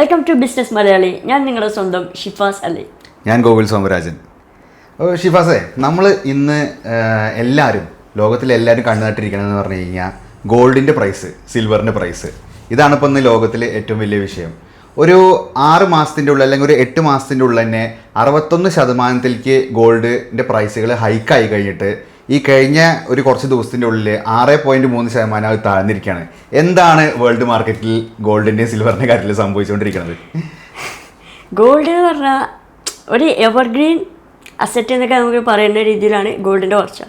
Welcome to business Malayali ഞാൻ നിങ്ങളുടെ സ്വന്തം ഷിഫാസ് അലി. ഞാൻ ഗോകുൽ സോമരാജൻ. ഷിഫാസേ നമ്മൾ ഇന്ന് എല്ലാവരും ലോകത്തിലെ എല്ലാവരും കണ്ടുനട്ടിരിക്കണമെന്ന് പറഞ്ഞു കഴിഞ്ഞാൽ ഗോൾഡിന്റെ പ്രൈസ് സിൽവറിന്റെ പ്രൈസ്. ഇതാണ് ഇപ്പോൾ ഇന്ന് ലോകത്തിലെ ഏറ്റവും വലിയ വിഷയം. ഒരു ആറ് മാസത്തിന്റെ ഉള്ളിൽ അല്ലെങ്കിൽ ഒരു എട്ട് മാസത്തിന്റെ ഉള്ളിൽ തന്നെ അറുപത്തൊന്ന് ശതമാനത്തിലേക്ക് ഗോൾഡിന്റെ പ്രൈസുകൾ ഹൈക്കായി കഴിഞ്ഞിട്ട് ഈ കഴിഞ്ഞ ഒരു കുറച്ച് ദിവസത്തിന്റെ ഉള്ളിൽ ആറ് പോയിന്റ് മൂന്ന് ശതമാനം അത് താഴ്ന്നിരിക്കുകയാണ്. എന്താണ് വേൾഡ് മാർക്കറ്റിൽ ഗോൾഡിന്റെയും സിൽവറിന്റെ കാര്യത്തിൽ സംഭവിച്ചുകൊണ്ടിരിക്കുന്നത്? ഗോൾഡ് എന്ന് പറഞ്ഞാൽ ഒരു എവർഗ്രീൻ അസറ്റ് എന്നൊക്കെ നമുക്ക് പറയുന്ന രീതിയിലാണ് ഗോൾഡിന്റെ വളർച്ച.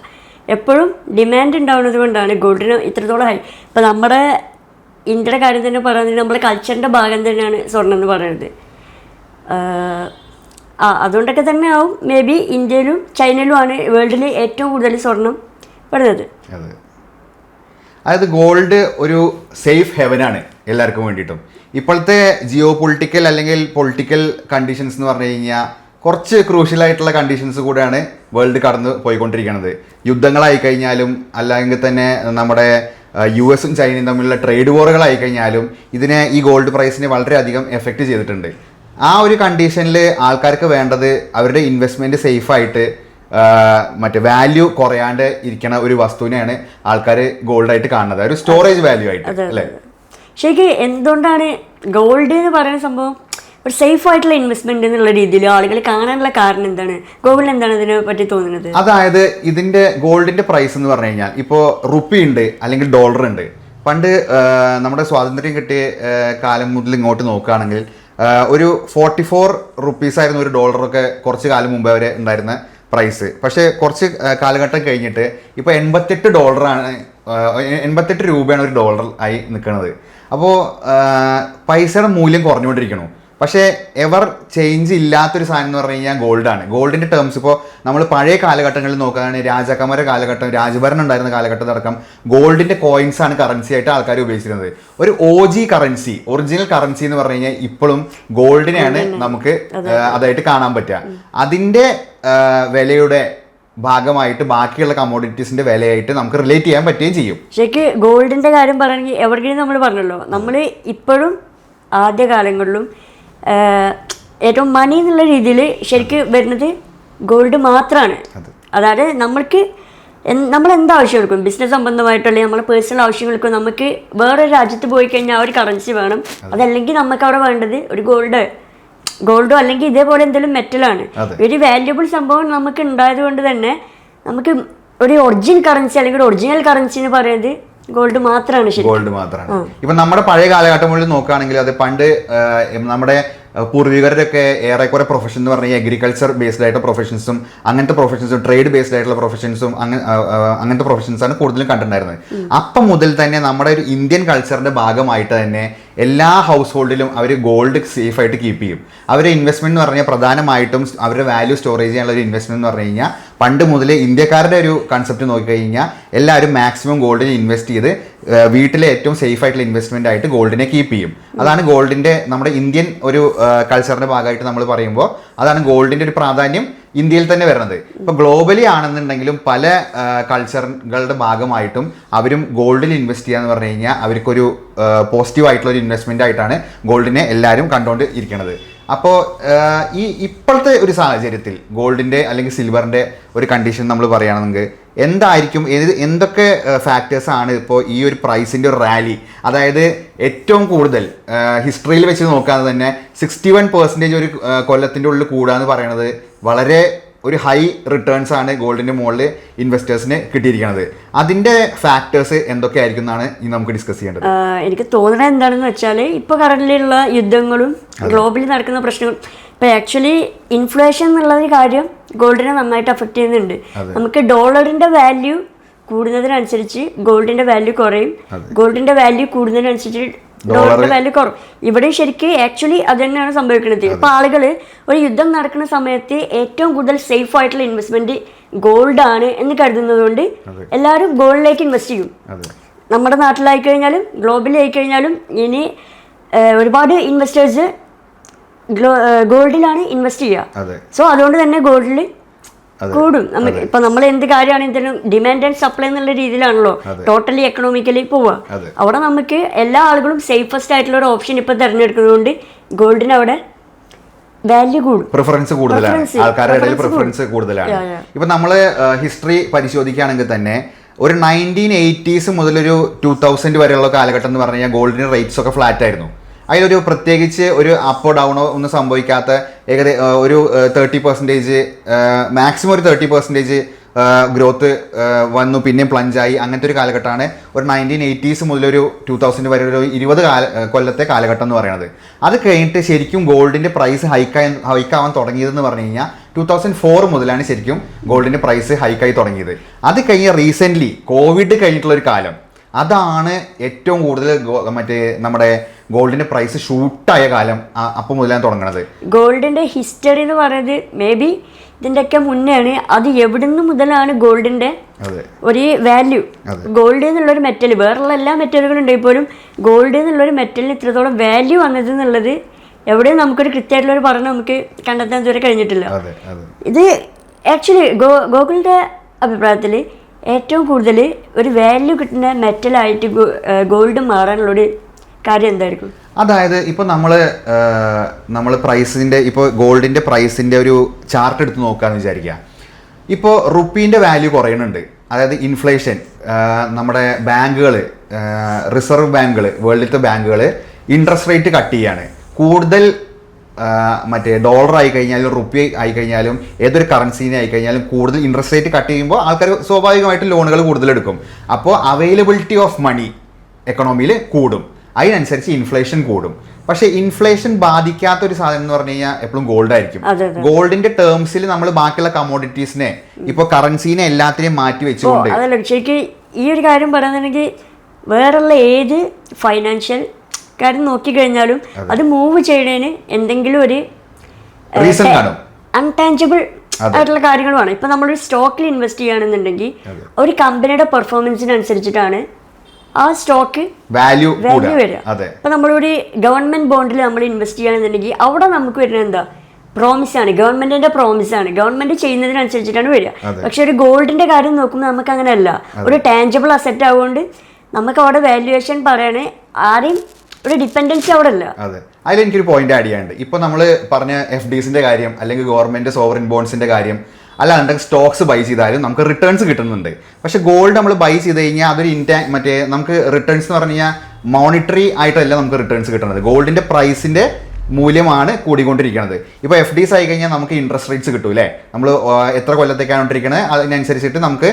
എപ്പോഴും ഡിമാൻഡ് ഉണ്ടാവുന്നത് കൊണ്ടാണ് ഗോൾഡിന് ഇത്രത്തോളം ഹൈ ഇപ്പം നമ്മുടെ ഇന്ത്യയുടെ കാര്യം തന്നെ പറയുന്നത് നമ്മുടെ കൾച്ചറിന്റെ ഭാഗം തന്നെയാണ് സ്വർണം എന്ന് പറയുന്നത്. ആ അതുകൊണ്ടൊക്കെ തന്നെ ആവും മേ ബി ഇന്ത്യയിലും ചൈനയിലുമാണ് വേൾഡിൽ ഏറ്റവും കൂടുതൽ സ്വർണം വരുന്നത് അതായത് ഗോൾഡ് ഒരു സേഫ് ഹെവനാണ് എല്ലാവർക്കും വേണ്ടിയിട്ടും. ഇപ്പോഴത്തെ ജിയോ പൊളിറ്റിക്കൽ അല്ലെങ്കിൽ പൊളിറ്റിക്കൽ കണ്ടീഷൻസ് എന്ന് പറഞ്ഞു കഴിഞ്ഞാൽ കുറച്ച് ക്രൂഷ്യൽ ആയിട്ടുള്ള കണ്ടീഷൻസ് കൂടെയാണ് വേൾഡ് കടന്ന് പോയിക്കൊണ്ടിരിക്കുന്നത് യുദ്ധങ്ങളായി കഴിഞ്ഞാലും അല്ലെങ്കിൽ തന്നെ നമ്മുടെ യു എസും ചൈനയും തമ്മിലുള്ള ട്രേഡ് വോറുകളായി കഴിഞ്ഞാലും ഇതിനെ ഈ ഗോൾഡ് പ്രൈസിനെ വളരെയധികം എഫക്റ്റ് ചെയ്തിട്ടുണ്ട്. ആ ഒരു കണ്ടീഷനിൽ ആൾക്കാർക്ക് വേണ്ടത് അവരുടെ ഇൻവെസ്റ്റ്മെന്റ് സേഫായിട്ട് മറ്റേ വാല്യൂ കുറയാണ്ട് ഇരിക്കണ ഒരു വസ്തുവിനെയാണ് ആൾക്കാർ ഗോൾഡായിട്ട് കാണുന്നത്. ഒരു സ്റ്റോറേജ് വാല്യൂ ആയിട്ട് അല്ലേ? ശരിക്കും എന്തുകൊണ്ടാണ് ഗോൾഡ് എന്ന് പറയുന്ന സംഭവം ഒരു സേഫ് ആയിട്ടുള്ള ഇൻവെസ്റ്റ്മെന്റ് എന്നുള്ള രീതിയിൽ ആളുകൾ കാണാനുള്ള കാരണം എന്താണ്? ഗോൾഡ് എന്താണ് ഇതിനെ പറ്റി തോന്നുന്നത്? അതായത് ഇതിന്റെ ഗോൾഡിന്റെ പ്രൈസ് എന്ന് പറഞ്ഞു കഴിഞ്ഞാൽ ഇപ്പോൾ റുപ്പി ഉണ്ട് അല്ലെങ്കിൽ ഡോളർ ഉണ്ട്. പണ്ട് നമ്മുടെ സ്വാതന്ത്ര്യം കിട്ടിയ കാലം മുതൽ ഇങ്ങോട്ട് നോക്കുകയാണെങ്കിൽ ഒരു ഫോർട്ടി ഫോർ റുപ്പീസ് ആയിരുന്നു ഒരു ഡോളറൊക്കെ കുറച്ച് കാലം മുമ്പ് വരെ ഉണ്ടായിരുന്ന പ്രൈസ് പക്ഷേ കുറച്ച് കാലഘട്ടം കഴിഞ്ഞിട്ട് ഇപ്പോൾ എൺപത്തെട്ട് ഡോളറാണ് എൺപത്തെട്ട് രൂപയാണ് ഒരു ഡോളർ ആയി നിൽക്കുന്നത് അപ്പോൾ പൈസയുടെ മൂല്യം കുറഞ്ഞുകൊണ്ടിരിക്കണു പക്ഷേ എവർ ചേഞ്ച് ഇല്ലാത്തൊരു സാധനം എന്ന് പറഞ്ഞു കഴിഞ്ഞാൽ ഗോൾഡാണ് ഗോൾഡിന്റെ ടേംസ് ഇപ്പോൾ നമ്മൾ പഴയ കാലഘട്ടങ്ങളിൽ നോക്കുകയാണെങ്കിൽ രാജാക്കന്മാരുടെ കാലഘട്ടം രാജഭരണം ഉണ്ടായിരുന്ന കാലഘട്ടത്തടക്കം ഗോൾഡിന്റെ കോയിൻസ് ആണ് കറൻസി ആയിട്ട് ആൾക്കാർ ഉപയോഗിച്ചിരുന്നത്. ഒരു O G currency original currency എന്ന് പറഞ്ഞു കഴിഞ്ഞാൽ ഇപ്പോഴും ഗോൾഡിനെയാണ് നമുക്ക് അതായിട്ട് കാണാൻ പറ്റുക. അതിന്റെ വിലയുടെ ഭാഗമായിട്ട് ബാക്കിയുള്ള കമോഡിറ്റീസിന്റെ വിലയായിട്ട് നമുക്ക് റിലേറ്റ് ചെയ്യാൻ പറ്റുകയും ചെയ്യും. ശരിക്ക് ഗോൾഡിന്റെ കാര്യം പറയുകയാണെങ്കിൽ എവർഗ്രീൻ നമ്മൾ പറഞ്ഞല്ലോ. നമ്മൾ ഇപ്പോഴും ആദ്യ കാലങ്ങളിലും ഏറ്റവും മണി എന്നുള്ള രീതിയിൽ ശരിക്കും വരുന്നത് ഗോൾഡ് മാത്രമാണ് അതായത് നമ്മൾക്ക് നമ്മൾ എന്ത് ആവശ്യം എടുക്കും? ബിസിനസ് സംബന്ധമായിട്ടുള്ള നമ്മളെ പേഴ്സണൽ ആവശ്യങ്ങൾക്കും നമുക്ക് വേറെ രാജ്യത്ത് പോയി കഴിഞ്ഞാൽ ആ ഒരു കറൻസി വേണം. അതല്ലെങ്കിൽ നമുക്ക് അവിടെ വേണ്ടത് ഒരു ഗോൾഡ് ഗോൾഡോ അല്ലെങ്കിൽ ഇതേപോലെ എന്തെങ്കിലും മെറ്റലാണ് ഒരു വാല്യുബിൾ സംഭവം നമുക്ക് ഉണ്ടായത് കൊണ്ട് തന്നെ നമുക്ക് ഒരു ഒറിജിനൽ കറൻസി അല്ലെങ്കിൽ ഒരു ഒറിജിനൽ കറൻസി എന്ന് പറയുന്നത് ഗോൾഡ് മാത്രമാണ് ഗോൾഡ് മാത്രമാണ് ഇപ്പൊ നമ്മുടെ പഴയ കാലഘട്ടം മുതൽ നോക്കുകയാണെങ്കിൽ അത് പണ്ട് നമ്മുടെ പൂർവികരുടെ പൂർവികരുടെയൊക്കെ ഏറെക്കുറെ പ്രൊഫഷൻ എന്ന് പറഞ്ഞാൽ അഗ്രികൾച്ചർ ബേസ്ഡ് ആയിട്ടുള്ള പ്രൊഫഷൻസും അങ്ങനത്തെ പ്രൊഫഷൻസും ട്രേഡ് ബേസ്ഡ് ആയിട്ടുള്ള പ്രൊഫഷൻസും അങ്ങനത്തെ പ്രൊഫഷൻസ് ആണ് കൂടുതലും കണ്ടിട്ടുണ്ടായിരുന്നത്. അപ്പം മുതൽ തന്നെ നമ്മുടെ ഒരു ഇന്ത്യൻ കൾച്ചറിന്റെ ഭാഗമായിട്ട് തന്നെ എല്ലാ ഹൗസ് ഹോൾഡിലും അവർ ഗോൾഡ് സേഫ് ആയിട്ട് കീപ്പ് ചെയ്യും. അവരുടെ ഇൻവെസ്റ്റ്മെന്റ് എന്ന് പറഞ്ഞാൽ പ്രധാനമായിട്ടും അവരുടെ വാല്യൂ സ്റ്റോറേജ് ചെയ്യാനുള്ള ഒരു ഇൻവെസ്റ്റ്മെന്റ് എന്ന് പറഞ്ഞു കഴിഞ്ഞാൽ പണ്ട് മുതലേ ഇന്ത്യക്കാരുടെ ഒരു കൺസെപ്റ്റ് നോക്കിക്കഴിഞ്ഞാൽ എല്ലാവരും മാക്സിമം ഗോൾഡിൽ ഇൻവെസ്റ്റ് ചെയ്ത് വീട്ടിലെ ഏറ്റവും സേഫ് ആയിട്ടുള്ള ഇൻവെസ്റ്റ്മെന്റ് ആയിട്ട് ഗോൾഡിനെ കീപ്പ് ചെയ്യും. അതാണ് ഗോൾഡിന്റെ നമ്മുടെ ഇന്ത്യൻ ഒരു കൾച്ചറിന്റെ ഭാഗമായിട്ട് നമ്മൾ പറയുമ്പോൾ അതാണ് ഗോൾഡിന്റെ ഒരു പ്രാധാന്യം. ഇന്ത്യയിൽ തന്നെ വരുന്നത്. ഇപ്പൊ ഗ്ലോബലി ആണെന്നുണ്ടെങ്കിലും പല കൾച്ചറുകളുടെ ഭാഗമായിട്ടും അവരും ഗോൾഡിൽ ഇൻവെസ്റ്റ് ചെയ്യാന്ന് പറഞ്ഞു കഴിഞ്ഞാൽ അവർക്കൊരു പോസിറ്റീവ് ആയിട്ടുള്ള ഒരു ഇൻവെസ്റ്റ്മെന്റ് ആയിട്ടാണ് ഗോൾഡിനെ എല്ലാവരും കണ്ടുകൊണ്ട് ഇരിക്കുന്നത് അപ്പോൾ ഈ ഇപ്പോഴത്തെ ഒരു സാഹചര്യത്തിൽ ഗോൾഡിന്റെ അല്ലെങ്കിൽ സിൽവറിന്റെ ഒരു കണ്ടീഷൻ നമ്മൾ പറയുകയാണെങ്കിൽ എന്തായിരിക്കും? ഏത് എന്തൊക്കെ ആണ് ഇപ്പോൾ ഈ ഒരു പ്രൈസിന്റെ ഒരു റാലി അതായത് ഏറ്റവും കൂടുതൽ ഹിസ്റ്ററിയിൽ വെച്ച് നോക്കാതെ തന്നെ സിക്സ്റ്റി വൺ പെർസെന്റേജ് ഒരു കൊല്ലത്തിന്റെ ഉള്ളിൽ കൂടാന്ന് പറയുന്നത് വളരെ ഒരു ഹൈ റിട്ടേൺസ് ആണ് ഗോൾഡിന്റെ മുകളിൽ ഇൻവെസ്റ്റേഴ്സിന് കിട്ടിയിരിക്കുന്നത്. അതിന്റെ ഫാക്ടേഴ്സ് എന്തൊക്കെയായിരിക്കും എന്നാണ് ഇനി നമുക്ക് ഡിസ്കസ് ചെയ്യേണ്ടത്. എനിക്ക് തോന്നുന്നത് എന്താണെന്ന് വെച്ചാൽ ഇപ്പോൾ കറണ്ടിലുള്ള യുദ്ധങ്ങളും ഗ്ലോബലി നടക്കുന്ന പ്രശ്നങ്ങളും. ഇപ്പോൾ ആക്ച്വലി ഇൻഫ്ലേഷൻ എന്നുള്ള ഒരു കാര്യം ഗോൾഡിനെ നന്നായിട്ട് അഫക്റ്റ് ചെയ്യുന്നുണ്ട്. നമുക്ക് ഡോളറിന്റെ വാല്യൂ കൂടുന്നതിനനുസരിച്ച് ഗോൾഡിന്റെ വാല്യൂ കുറയും. ഗോൾഡിന്റെ വാല്യൂ കൂടുന്നതിനനുസരിച്ച് ഡോളറിന്റെ വാല്യൂ കുറവ്. ഇവിടെ ശരിക്കും ആക്ച്വലി അത് തന്നെയാണ് സംഭവിക്കുന്നത് ഇപ്പൊ ആളുകൾ ഒരു യുദ്ധം നടക്കുന്ന സമയത്ത് ഏറ്റവും കൂടുതൽ സേഫ് ആയിട്ടുള്ള ഇൻവെസ്റ്റ്മെന്റ് ഗോൾഡ് ആണ് എന്ന് കരുതുന്നത് കൊണ്ട് എല്ലാവരും ഗോൾഡിലേക്ക് ഇൻവെസ്റ്റ് ചെയ്യും. നമ്മുടെ നാട്ടിലായി കഴിഞ്ഞാലും ഗ്ലോബലി ആയി കഴിഞ്ഞാലും ഇനി ഒരുപാട് ഇൻവെസ്റ്റേഴ്സ് ഗോൾഡിലാണ് ഇൻവെസ്റ്റ് ചെയ്യുക. സോ അതുകൊണ്ട് തന്നെ ഗോൾഡിൽ കൂടും. നമുക്ക് ഇപ്പൊ നമ്മൾ എന്ത് കാര്യമാണെങ്കിലും ഡിമാൻഡ് ആൻഡ് സപ്ലൈ എന്നുള്ള രീതിയിലാണല്ലോ. ടോട്ടലി എക്കണോമിക്കലി പോവുക അതെ. അവിടെ നമുക്ക് എല്ലാ ആളുകളും സേഫസ്റ്റ് ആയിട്ടുള്ള ഒരു ഓപ്ഷൻ ഇപ്പൊ തിരഞ്ഞെടുക്കുന്നതുകൊണ്ട് ഗോൾഡിന് അവിടെ വാല്യൂ കൂടും. പ്രിഫറൻസ് കൂടുതലാണ്. ആൾക്കാരുടെ ഇടയിൽ പ്രിഫറൻസ് കൂടുതലാണ്. ഇപ്പൊ നമ്മൾ ഹിസ്റ്ററി പരിശോധിക്കുകയാണെങ്കിൽ തന്നെ ഒരു നയന്റീൻ എയ്റ്റീസ് മുതലൊരു ടൂ തൗസൻഡ് വരെയുള്ള കാലഘട്ടം എന്ന് പറഞ്ഞു കഴിഞ്ഞാൽ ഗോൾഡിന് റേറ്റ്സ് ഒക്കെ ഫ്ലാറ്റ് ആയിരുന്നു. അതിലൊരു പ്രത്യേകിച്ച് ഒരു അപ്പോ ഡൗണോ ഒന്നും സംഭവിക്കാത്ത ഏകദേശം ഒരു തേർട്ടി പെർസെന്റേജ് മാക്സിമം ഒരു തേർട്ടി പെർസെന്റേജ് ഗ്രോത്ത് വന്നു പിന്നെയും പ്ലഞ്ചായി അങ്ങനത്തെ ഒരു കാലഘട്ടമാണ് ഒരു നയന്റീൻ എയ്റ്റീസ് മുതലൊരു ടു തൗസൻഡ് വരെ ഒരു ഇരുപത് കാല കൊല്ലത്തെ കാലഘട്ടം എന്ന് പറയുന്നത് അത് കഴിഞ്ഞിട്ട് ശരിക്കും ഗോൾഡിന്റെ പ്രൈസ് ഹൈക്കായി ഹൈക്കാവാൻ തുടങ്ങിയതെന്ന് പറഞ്ഞു കഴിഞ്ഞാൽ ടു തൗസൻഡ് ഫോർ മുതലാണ് ശരിക്കും ഗോൾഡിന്റെ പ്രൈസ് ഹൈക്കായി തുടങ്ങിയത്. അത് കഴിഞ്ഞ് റീസെന്റ്ലി കോവിഡ് കഴിഞ്ഞിട്ടുള്ള ഒരു കാലം. അതാണ് ഏറ്റവും കൂടുതൽ മറ്റേ നമ്മുടെ ഗോൾഡിന്റെ പ്രൈസ് ഷൂട്ടായ കാലം അപ്പം മുതലാണ് തുടങ്ങണത്. ഗോൾഡിന്റെ ഹിസ്റ്ററി എന്ന് പറയുന്നത് മേ ബി ഇതിന്റെയൊക്കെ മുന്നെയാണ്. അത് എവിടുന്ന് മുതലാണ് ഗോൾഡിന്റെ ഒരു വാല്യൂ? ഗോൾഡ് എന്നുള്ള ഒരു മെറ്റൽ വേറുള്ള എല്ലാ മെറ്റലുകളും ഉണ്ടെങ്കിൽ പോലും ഗോൾഡ് എന്നുള്ളൊരു മെറ്റലിന് ഇത്രത്തോളം വാല്യൂ വന്നത് എന്നുള്ളത് എവിടെയും നമുക്കൊരു കൃത്യമായിട്ടുള്ള ഒരു പഠനം നമുക്ക് കണ്ടെത്താൻ ഇതുവരെ കഴിഞ്ഞിട്ടില്ല. ഇത് ആക്ച്വലി ഗോ ഗോകുലിന്റെ അഭിപ്രായത്തിൽ ഏറ്റവും കൂടുതൽ ഒരു വാല്യൂ കിട്ടുന്ന മെറ്റലായിട്ട് ഗോൾഡ് മാറാനുള്ളൊരു കാര്യം എന്തായിരിക്കും? അതായത് ഇപ്പോൾ നമ്മൾ നമ്മൾ പ്രൈസിന്റെ ഇപ്പോൾ ഗോൾഡിന്റെ പ്രൈസിന്റെ ഒരു ചാർട്ട് എടുത്ത് നോക്കുകയെന്ന് വിചാരിക്കുക. ഇപ്പോൾ റുപ്പീന്റെ വാല്യൂ കുറയുന്നുണ്ട് അതായത് ഇൻഫ്ലേഷൻ നമ്മുടെ ബാങ്കുകൾ റിസർവ് ബാങ്കുകൾ വേൾഡിലത്തെ ബാങ്കുകൾ ഇൻട്രസ്റ്റ് റേറ്റ് കട്ട് ചെയ്യാണ്. കൂടുതൽ മറ്റേ ഡോളർ ആയി കഴിഞ്ഞാലും റുപ്പി ആയി കഴിഞ്ഞാലും ഏതൊരു കറൻസീനെ ആയി കഴിഞ്ഞാലും കൂടുതൽ ഇൻട്രസ്റ്റ് റേറ്റ് കട്ട് ചെയ്യുമ്പോൾ ആൾക്കാർ സ്വാഭാവികമായിട്ട് ലോണുകൾ കൂടുതലെടുക്കും അപ്പോൾ അവൈലബിലിറ്റി ഓഫ് മണി എക്കണോമിയിൽ കൂടും. അതിനനുസരിച്ച് ഇൻഫ്ലേഷൻ കൂടും. പക്ഷേ ഇൻഫ്ലേഷൻ ബാധിക്കാത്ത ഒരു സാധനം എന്ന് പറഞ്ഞു കഴിഞ്ഞാൽ എപ്പോഴും ഗോൾഡ് ആയിരിക്കും. ഗോൾഡിന്റെ ടേംസിൽ നമ്മൾ ബാക്കിയുള്ള കമോഡിറ്റീസിനെ ഇപ്പൊ കറൻസീനെ എല്ലാത്തിനെയും മാറ്റി വെച്ചുകൊണ്ട് ശരിക്കും ഈ ഒരു കാര്യം പറയുന്നുണ്ടെങ്കിൽ വേറെയുള്ള ഏത് ഫൈനാൻഷ്യൽ കാര്യം നോക്കി നോക്കിക്കഴിഞ്ഞാലും അത്. മൂവ് ചെയ്യണേന് എന്തെങ്കിലും ഒരു റീസൺ കാണും. അൺടാഞ്ചിബിൾ അതെ. ആയിട്ടുള്ള കാര്യങ്ങളുമാണ്. ഇപ്പൊ നമ്മളൊരു സ്റ്റോക്കിൽ ഇൻവെസ്റ്റ് ചെയ്യുകയാണെന്നുണ്ടെങ്കിൽ ഒരു കമ്പനിയുടെ പെർഫോമൻസിനനുസരിച്ചിട്ടാണ് ആ സ്റ്റോക്ക് വാല്യൂ വാല്യൂ വരിക. ഇപ്പൊ നമ്മളൊരു ഗവൺമെന്റ് ബോണ്ടിൽ നമ്മൾ ഇൻവെസ്റ്റ് ചെയ്യുകയാണെന്നുണ്ടെങ്കിൽ അവിടെ നമുക്ക് വരുന്നത് എന്താ? പ്രോമിസ് ആണ്. ഗവൺമെന്റിന്റെ പ്രോമിസ് ആണ്. ഗവൺമെന്റ് ചെയ്യുന്നതിനനുസരിച്ചിട്ടാണ് വരിക. പക്ഷെ ഒരു ഗോൾഡിന്റെ കാര്യം നോക്കുമ്പോൾ നമുക്ക് അങ്ങനെയല്ല ഒരു ടാഞ്ചിബിൾ അസെറ്റ് ആവുകൊണ്ട് നമുക്ക് അവിടെ വാല്യുവേഷൻ പറയണേ ആരെയും ഒരു ഡിപ്പെൻഡൻസി അവിടെ ഇല്ല അതെ. അതിൽ എനിക്കൊരു പോയിന്റ് ആഡ് ചെയ്യാനുണ്ട്. ഇപ്പൊ നമ്മൾ പറഞ്ഞ എഫ് ഡിസിന്റെ കാര്യം അല്ലെങ്കിൽ ഗവൺമെന്റ് സോവറിൻ ബോൺസിന്റെ കാര്യം അല്ലാണ്ട് സ്റ്റോക്സ് ബൈ ചെയ്താലും നമുക്ക് റിട്ടേൺസ് കിട്ടുന്നുണ്ട്. പക്ഷെ ഗോൾഡ് നമ്മൾ ബൈ ചെയ്ത് കഴിഞ്ഞാൽ അതൊരു ഇന്റാ മറ്റേ നമുക്ക് റിട്ടേൺസ് എന്ന് പറഞ്ഞു കഴിഞ്ഞാൽ മോണിറ്ററി ആയിട്ടല്ല നമുക്ക് റിട്ടേൺസ് കിട്ടുന്നത്. ഗോൾഡിന്റെ പ്രൈസിന്റെ മൂല്യമാണ് കൂടിക്കൊണ്ടിരിക്കുന്നത്. ഇപ്പോൾ എഫ് ഡിസ് ആയി കഴിഞ്ഞാൽ നമുക്ക് ഇൻട്രസ്റ്റ് റേറ്റ്സ് കിട്ടും അല്ലേ നമ്മൾ എത്ര കൊല്ലത്തേക്കാണ് ഇട്ടിരിക്കുന്നത് അതിനനുസരിച്ചിട്ട് നമുക്ക്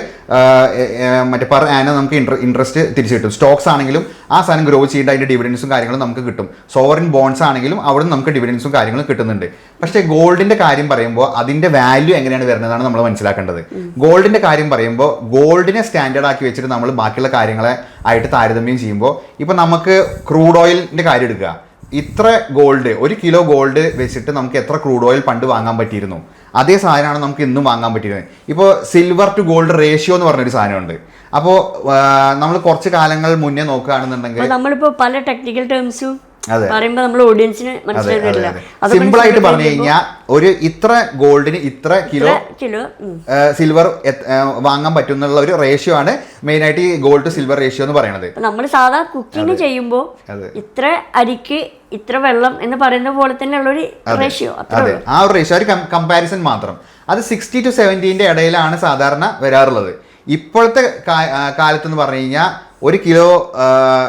മറ്റേ പെർ ആന നമുക്ക് ഇൻട്രസ്റ്റ് തിരിച്ചു കിട്ടും. സ്റ്റോക്സ് ആണെങ്കിലും ആ സാധനം ഗ്രോ ചെയ്യേണ്ട അതിന്റെ ഡിവിഡൻസും കാര്യങ്ങളും നമുക്ക് കിട്ടും. സോവറിൻ ബോൺസ് ആണെങ്കിലും അവിടെ നമുക്ക് ഡിവിഡൻസും കാര്യങ്ങളും കിട്ടുന്നുണ്ട്. പക്ഷേ ഗോൾഡിന്റെ കാര്യം പറയുമ്പോൾ അതിന്റെ വാല്യൂ എങ്ങനെയാണ് വരുന്നതാണ് നമ്മൾ മനസ്സിലാക്കേണ്ടത്. ഗോൾഡിന്റെ കാര്യം പറയുമ്പോൾ ഗോൾഡിനെ സ്റ്റാൻഡേർഡ് ആക്കി വെച്ചിട്ട് നമ്മൾ ബാക്കിയുള്ള കാര്യങ്ങളെ ആയിട്ട് താരതമ്യം ചെയ്യുമ്പോൾ ഇപ്പോൾ നമുക്ക് ക്രൂഡ് ഓയിലിന്റെ കാര്യം എടുക്കുക. ഇത്ര ഗോൾഡ് ഒരു കിലോ ഗോൾഡ് വെച്ചിട്ട് നമുക്ക് എത്ര ക്രൂഡ് ഓയിൽ പണ്ട് വാങ്ങാൻ പറ്റിയിരുന്നു? അതേ സാധനമാണ് നമുക്ക് ഇന്നും വാങ്ങാൻ പറ്റിയിരുന്നത്. ഇപ്പോൾ സിൽവർ ടു ഗോൾഡ് റേഷ്യോ എന്ന് പറഞ്ഞൊരു സാധനമുണ്ട്. അപ്പോൾ നമ്മൾ കുറച്ച് കാലങ്ങൾ മുന്നേ നോക്കുകയാണെന്നുണ്ടെങ്കിൽ അപ്പൊ നമ്മളിപ്പോ പല ടെക്നിക്കൽ ടേംസും പറയുമ്പോൾ നമ്മൾ ഓഡിയൻസിന് സിമ്പിൾ ആയിട്ട് പറഞ്ഞു കഴിഞ്ഞാൽ ഒരു ഇത്ര ഗോൾഡിന് ഇത്ര കിലോ കിലോ സിൽവർ വാങ്ങാൻ പറ്റുന്നുള്ള ഒരു റേഷ്യോ ആണ് മെയിൻ ആയിട്ട് ഈ ഗോൾഡ് ടു സിൽവർ റേഷ്യോ എന്ന് പറയുന്നത് നമ്മൾ സാധാ കുക്കിംഗ് ചെയ്യുമ്പോൾ ഇത്ര അരിക്ക് ഇത്ര വെള്ളം എന്ന് പറയുന്ന പോലെ തന്നെയുള്ള ഒരു റേഷ്യോ അതെ. ആ ഒരു റേഷ്യോ ഒരു കമ്പാരിസൺ മാത്രം. അത് സിക്സ്റ്റി ടു സെവന്റീന്റെ ഇടയിലാണ് സാധാരണ വരാറുള്ളത്. ഇപ്പോഴത്തെ കാലത്തെന്ന് പറഞ്ഞു കഴിഞ്ഞാൽ ഒരു കിലോ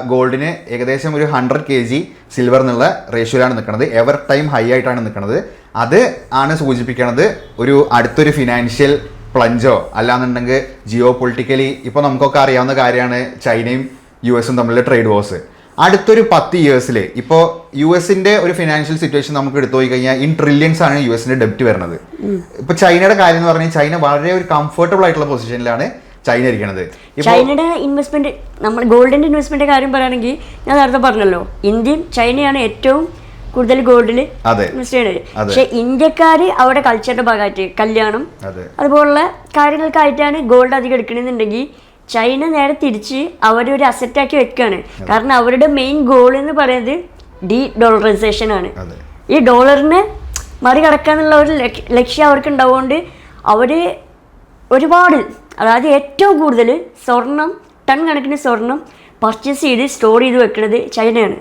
ഗോൾഡിന് ഏകദേശം ഒരു ഹൺഡ്രഡ് കെ ജി സിൽവർ എന്നുള്ള റേഷ്യോയിലാണ് നിൽക്കുന്നത് എവർ ടൈം ഹൈ ആയിട്ടാണ് നിൽക്കുന്നത് അത് ആണ് സൂചിപ്പിക്കുന്നത് ഒരു അടുത്തൊരു ഫിനാൻഷ്യൽ പ്ലഞ്ചോ അല്ലാന്നുണ്ടെങ്കിൽ ജിയോ പൊളിറ്റിക്കലി ഇപ്പോൾ നമുക്കൊക്കെ അറിയാവുന്ന കാര്യമാണ് ചൈനയും യു എസും തമ്മിലുള്ള ട്രേഡ് വോഴ്സ് അടുത്തൊരു പത്ത് ഇയേഴ്സിൽ ഇപ്പോൾ യു എസിന്റെ ഒരു ഫിനാൻഷ്യൽ സിറ്റുവേഷൻ നമുക്ക് എടുത്തു പോയി കഴിഞ്ഞാൽ ഇൻ ട്രില്യൻസ് ആണ് യു എസിന്റെ ഡെപ്റ്റ് വരുന്നത്. ഇപ്പോൾ ചൈനയുടെ കാര്യം എന്ന് പറഞ്ഞാൽ ചൈന വളരെ ഒരു കംഫർട്ടബിൾ ആയിട്ടുള്ള പൊസിഷനിലാണ് ചൈന ഇരിക്കണത് ചൈനയുടെ ഇൻവെസ്റ്റ്മെന്റ് നമ്മൾ ഗോൾഡിന്റെ ഇൻവെസ്റ്റ്മെന്റ് കാര്യം പറയുകയാണെങ്കിൽ ഞാൻ നേരത്തെ പറഞ്ഞല്ലോ ഇന്ത്യയും ചൈനയാണ് ഏറ്റവും കൂടുതൽ ഗോൾഡിൽ ഇൻവെസ്റ്റ് ചെയ്യണത്. പക്ഷെ ഇന്ത്യക്കാർ അവിടെ കൾച്ചറിന്റെ ഭാഗമായിട്ട് കല്യാണം അതെ. അതുപോലുള്ള കാര്യങ്ങൾക്കായിട്ടാണ് ഗോൾഡ് അധികം എടുക്കണമെന്നുണ്ടെങ്കിൽ ചൈന നേരെ തിരിച്ച് അവരൊരു അസറ്റാക്കി വെക്കുകയാണ് കാരണം അവരുടെ മെയിൻ ഗോൾ എന്ന് പറയുന്നത് ഡി ഡോളറൈസേഷൻ ആണ് ഈ ഡോളറിനെ മറികടക്കാന്നുള്ള ഒരു ലക്ഷ്യം അവർക്ക് ഉണ്ടാവുകൊണ്ട് അവർ ഒരുപാട് അതായത് ഏറ്റവും കൂടുതൽ സ്വർണം ടൺ കണക്കിന് സ്വർണം പർച്ചേസ് ചെയ്ത് സ്റ്റോർ ചെയ്ത് വെക്കുന്നത് ചൈനയാണ്.